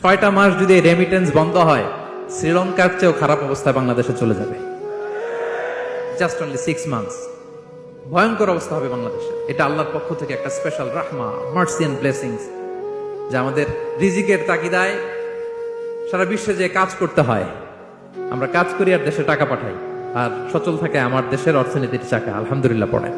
ছয়টা মাস যদি রেমিটেন্স বন্ধ হয়, শ্রীলঙ্কার চেয়েও খারাপ অবস্থায় বাংলাদেশে চলে যাবে। জাস্ট অনলি সিক্স মান্থস ভয়ঙ্কর অবস্থা হবে বাংলাদেশে। এটা আল্লাহর পক্ষ থেকে একটা স্পেশাল রাহমা মার্সি অ্যান্ড ব্লেসিংস যা আমাদের রিজিকের তাগিদায় সারা বিশ্বে যে কাজ করতে হয়, আমরা কাজ করি আর দেশে টাকা পাঠাই। আর সচল থাকে আমার দেশের অর্থনীতির চাকা, আলহামদুলিল্লাহ পড়ে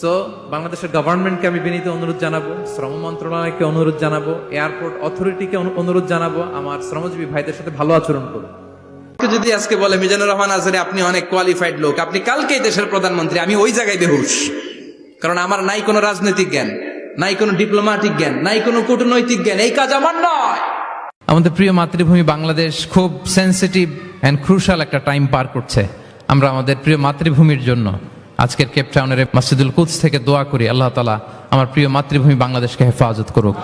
সো বাংলাদেশের গভর্নমেন্টকে আমি বিনীত অনুরোধ জানাব শ্রম মন্ত্রণালয়কে অনুরোধ জানাব এয়ারপোর্ট অথরিটিকে অনুরোধ জানাব আমার শ্রমজীবী ভাইদের সাথে ভালো আচরণ করুন। যদি আজকে বলে মিজানুর রহমান আজহারি আপনি অনেক কোয়ালিফাইড লোক আপনি কালকেই দেশের প্রধানমন্ত্রী আমি ওই জায়গায় বেহুশ। কারণ আমার নাই কোনো রাজনৈতিক জ্ঞান নাই কোনো ডিপ্লোম্যাটিক জ্ঞান নাই কোনো কূটনৈতিক জ্ঞান এই কাজ আমার নয়। আমাদের প্রিয় মাতৃভূমি বাংলাদেশ খুব সেন্সিটিভ অ্যান্ড ক্রুশাল একটা টাইম পার করছে আমরা আমাদের প্রিয় মাতৃভূমির জন্য। আজকের কেপটাউনের মসজিদুল কুদস থেকে দোয়া করি আল্লাহ তালা আমার প্রিয় মাতৃভূমি বাংলাদেশকে হেফাজত করুক।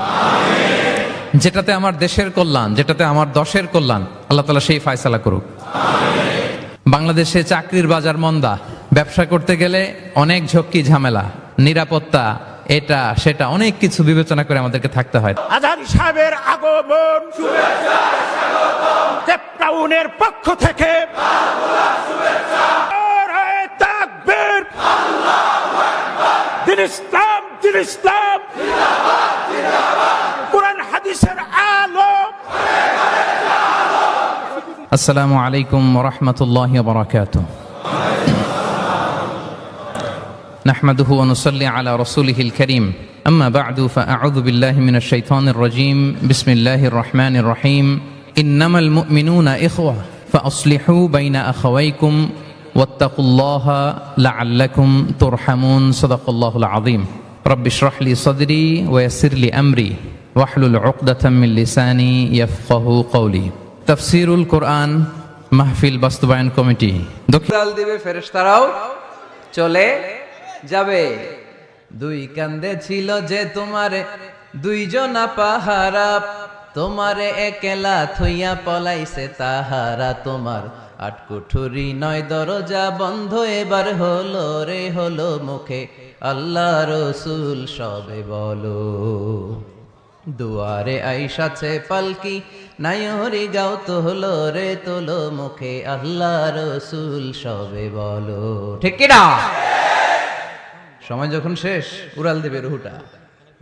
যেটাতে আমার দেশের কল্যাণ যেটাতে আমার দশের কল্যাণ আল্লাহ তালা সেই ফায়সালা করুক। বাংলাদেশে চাকরির বাজার মন্দা ব্যবসা করতে গেলে অনেক ঝক্কি ঝামেলা নিরাপত্তা এটা সেটা অনেক কিছু বিবেচনা করে আমাদেরকে থাকতে হয়। আজান সাহেবের আগমন কেপটাউনের পক্ষ থেকে। দিন ইসলাম দিন ইসলাম কোরআন হাদিসের আলো السلام عليكم ورحمة الله وبركاته نحمده ونصلي على رسوله الكريم أما بعد فأعوذ بالله من الشيطان الرجيم بسم الله الرحمن الرحيم إنما المؤمنون إخوة فأصلحوا بين أخويكم ওয়াত্তাকুল্লাহ লাআল্লাকুম তুরহামুন, সাদাকাল্লাহুল আযীম। রব্বি ইশরাহ লি সাদরি ওয়া ইয়াসসির লি আমরি ওয়াহলুল উকদাতাম মিন লিসানি ইয়াফকাহু কওলি। মাহফিল বাস্তবায়ন কমিটি। দক্ষিণ দেবে ফেরেশতারাও, চলে যাবে। দুই কান্দে ছিল যে তোমারে, দুইজন পাহারা তোমারে একেলা থইয়া পলাইছে তাহারা তোমার আটকুঠুরি নয় দরজা বন্ধ এবার হলো রে, হলো মুখে। আল্লাহ রসুল সবে বলো। দুয়ারে আইসাছে পালকি নাইহরি গাও তো হলো রে, তোলো মুখে। আল্লাহ রসুল সবে বলো। ঠিক সময় যখন শেষ, উড়াল দিবে রুহুটা।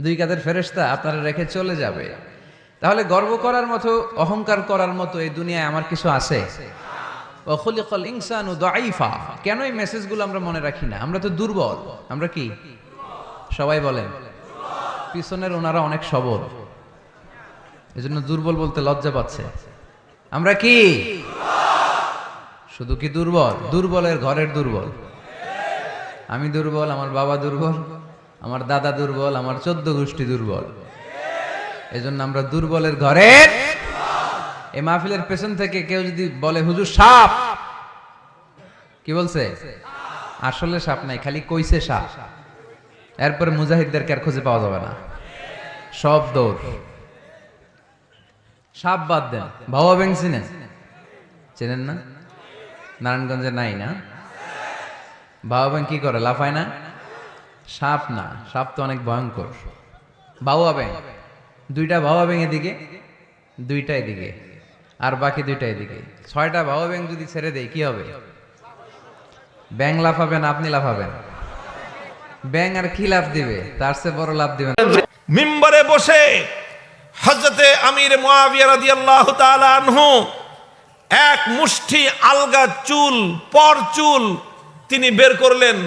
দুই কাদের ফেরেস্তা আপনারা রেখে চলে যাবে। তাহলে গর্ব করার মতো, অহংকার করার মতো এই দুনিয়ায় আমার কিছু আছে। অখলিকল ইনসানু দাইফা কেন এই মেসেজগুলো আমরা মনে রাখি না? আমরা তো দুর্বল। আমরা কি? সবাই বলেন। পিছনের ওনারা অনেক সবল। এজন্য দুর্বল বলতে লজ্জা পাচ্ছে। আমরা কি? শুধু কি দুর্বল? দুর্বলের ঘরের দুর্বল। আমি দুর্বল, আমার বাবা দুর্বল, আমার দাদা দুর্বল, আমার চোদ্দ গোষ্ঠী দুর্বল। এজন্য আমরা দুর্বলের ঘরের এই মাহফিলের পেছন থেকে কেউ যদি বলে, হুজুর, সাপ। কি বলছে? আসলে সাপ নাই, খালি কইছে সাপ। এরপরে মুজাহিদদেরকে আর খুঁজে পাওয়া যাবে না। সব দৌড়। সাপ বাদ দেন। ভাবা ব্যাংক চিনেন? চেনেন না? নারায়ণগঞ্জে নাই না? বাবা ব্যাংক কি করে, লাফায় না? সাপ না, সাপ তো অনেক ভয়ঙ্কর। বাবা ব্যাংক দুইটা বাবা ব্যাংক এদিকে, দুইটা এদিকে। আর বাকি দুইটা এদিকে। ছয়টা বাবা ব্যাংক যদি ছেড়ে দেয় কি হবে? ব্যাং লাফাবেন, আপনি লাফাবেন। ব্যাং আর কি লাভ দিবে? তার চেয়ে বড় লাভ দিবেন মিম্বরে বসে হজরতে আমির মুয়াবিয়া রাদিয়াল্লাহু তাআলা আনহু এক মুষ্টি আলগা চুল, পর চুল তিনি বের করলেন।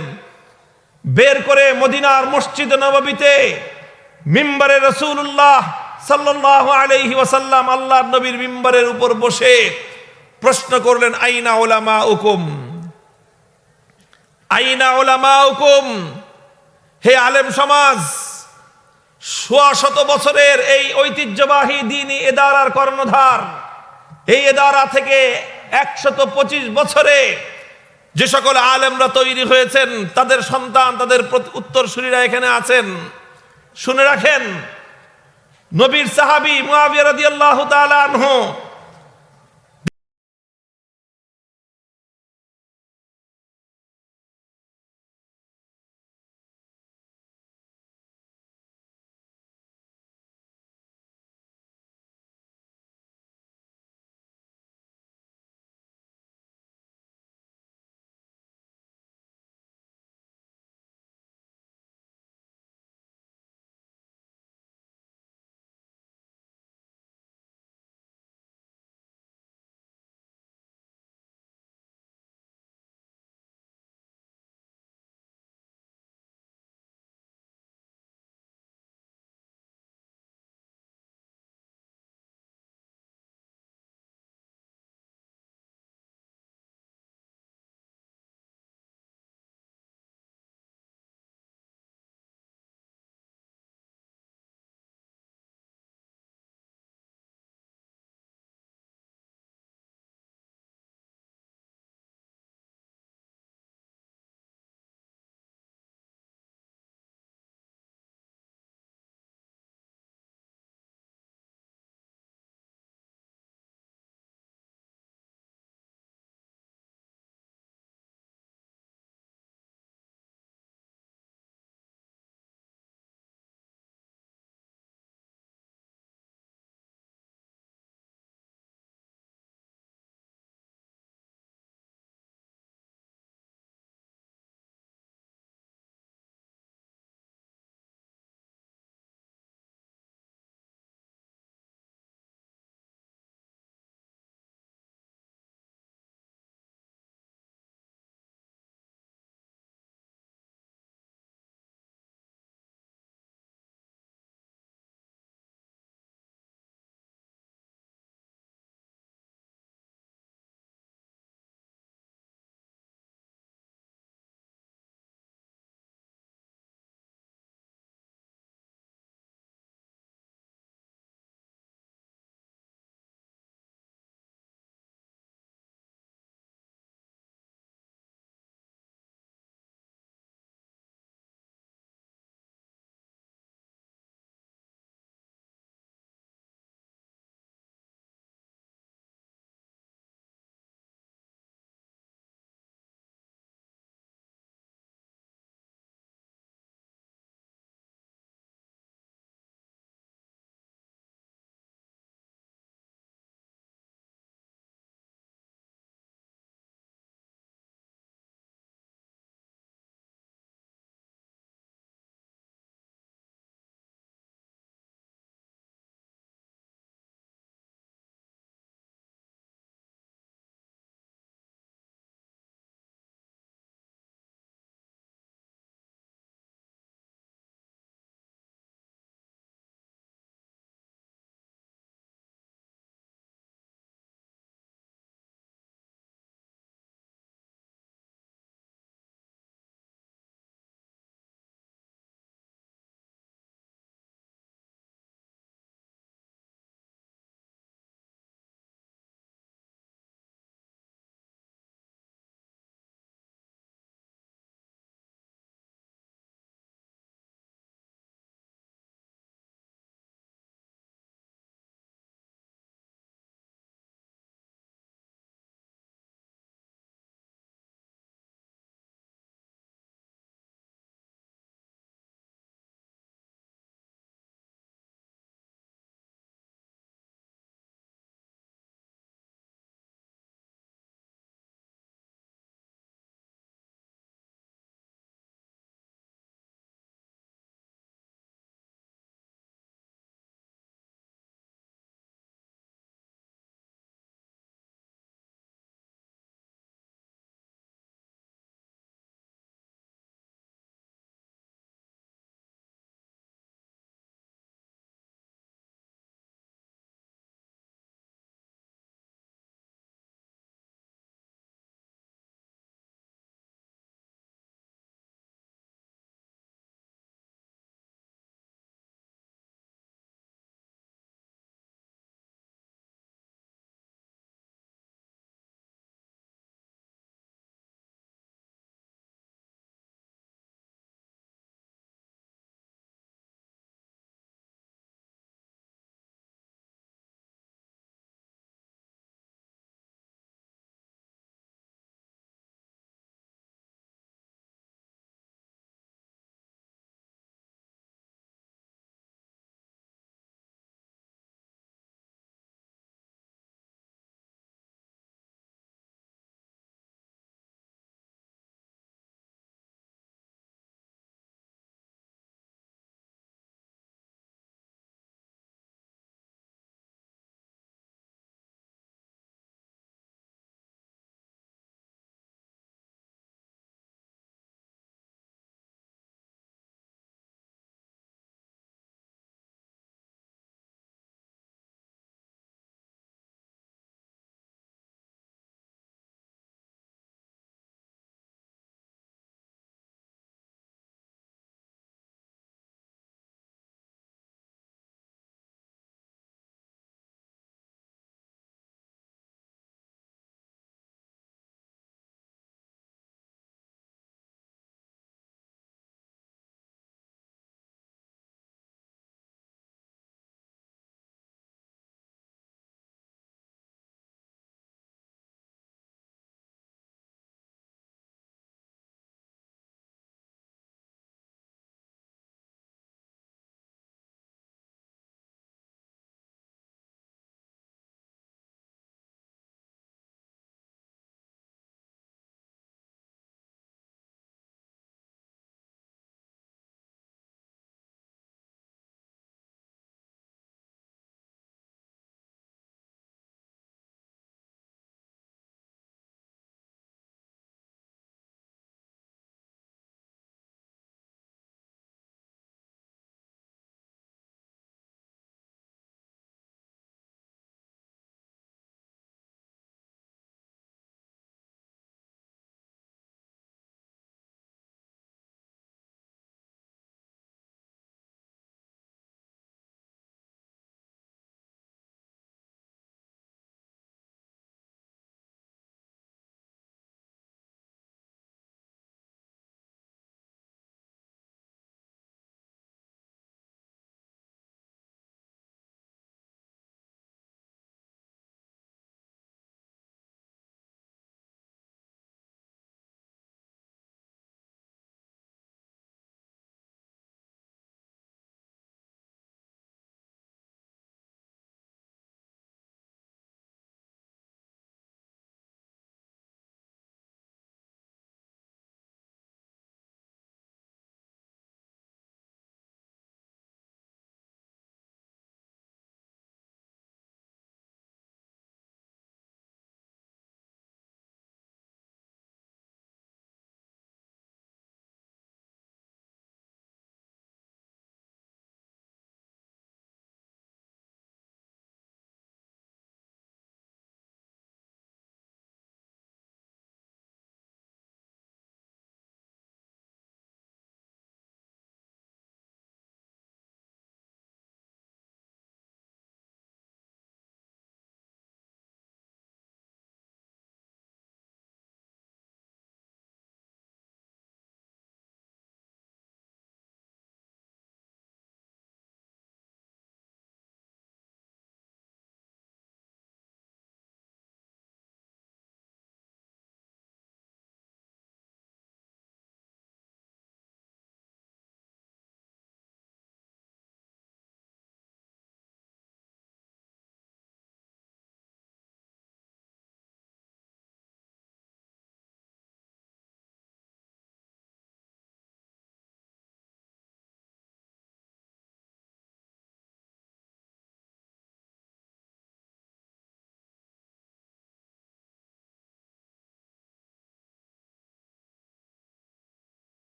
বের করে মদিনার মসজিদ নববীতে মিম্বরে রসুল্লাহ সাল্লাল্লাহু আলাইহি ওয়াসাল্লাম আল্লাহর নবীর মিম্বরের উপর বসে প্রশ্ন করলেন, আইনা ওলামা উকুম আইনা ওলামা উকুম হে আলেম সমাজ শত বছরের এই ঐতিহ্যবাহী দিনই এদারার কর্ণধার, এই এদারা থেকে একশত পঁচিশ বছরে যে সকল আলেমরা তৈরি হয়েছেন, তাদের সন্তান, তাদের উত্তরসূরিরা এখানে আছেন, শুনে রাখেন নবীর সাহাবি মুআবিয়া রাদিয়াল্লাহু তাআলা আনহু